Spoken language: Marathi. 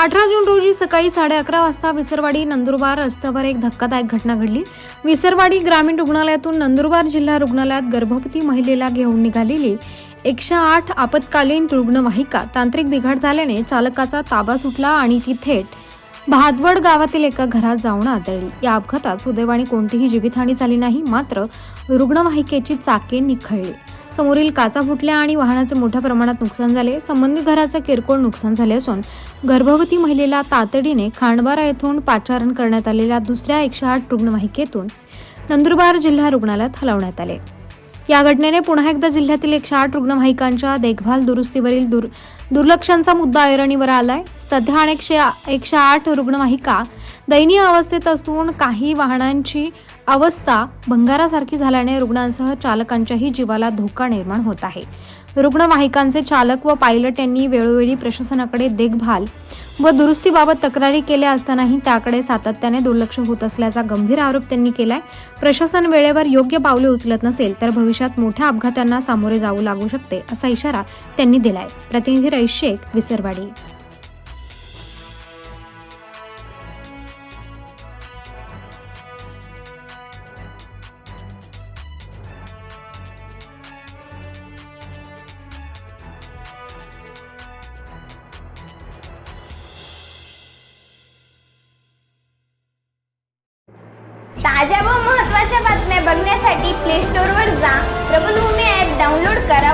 अठरा जून रोजी सकाळी साडे अकरा वाजता विसरवाडी नंदुरबार रस्त्यावर एक धक्कादायक घटना घडली. विसरवाडी ग्रामीण रुग्णालयातून नंदुरबार जिल्हा रुग्णालयात गर्भवती महिलेला घेऊन निघालेली एकशे आठ आपत्कालीन रुग्णवाहिका तांत्रिक बिघाड झाल्याने चालकाचा ताबा सुटला आणि ती थेट भादवड गावातील एका घरात जाऊन आदळली. या अपघातात सुदैवाने कोणतीही जीवितहानी झाली नाही मात्र रुग्णवाहिकेची चाके निखळली. समोरील काचा फुटल्या आणि वाहनाचे मोठ्या प्रमाणात नुकसान झाले. संबंधित घराचं किरकोळ नुकसान झाले असून गर्भवती महिलेला तातडीने खांडबारा येथून पाचारण करण्यात आलेल्या दुसऱ्या एकशे आठ रुग्णवाहिकेतून नंदुरबार जिल्हा रुग्णालयात हलवण्यात आले. या घटनेने पुन्हा एकदा जिल्ह्यातील एकशे आठ रुग्णवाहिकांच्या देखभाल दुरुस्तीवरील दुर दुर्लक्षांचा मुद्दा ऐरणीवर आलाय. सध्या अनेकशे एकशे आठ रुग्णवाहिका दयनीय अवस्थेत असून काही वाहनांची अवस्था भंगारासारखी झाल्याने रुग्णांसह चालकांच्याही जीवाला धोका निर्माण होत आहे. रुग्णवाहिकांचे चालक व पायलट यांनी वेळोवेळी प्रशासनाकडे देखभाल व दुरुस्तीबाबत तक्रारी केल्या असतानाही त्याकडे सातत्याने दुर्लक्ष होत असल्याचा गंभीर आरोप त्यांनी केलाय. प्रशासन वेळेवर योग्य पावले उचलत नसेल तर भविष्यात मोठ्या अपघातांना सामोरे जाऊ लागू शकते असा इशारा त्यांनी दिलाय. प्रतिनिधी रईस शेख विसरवाडी. ताज्या व महत्त्वाच्या बातम्या बघण्यासाठी प्ले स्टोअरवर जा. प्रबलभूमी ॲप डाउनलोड करा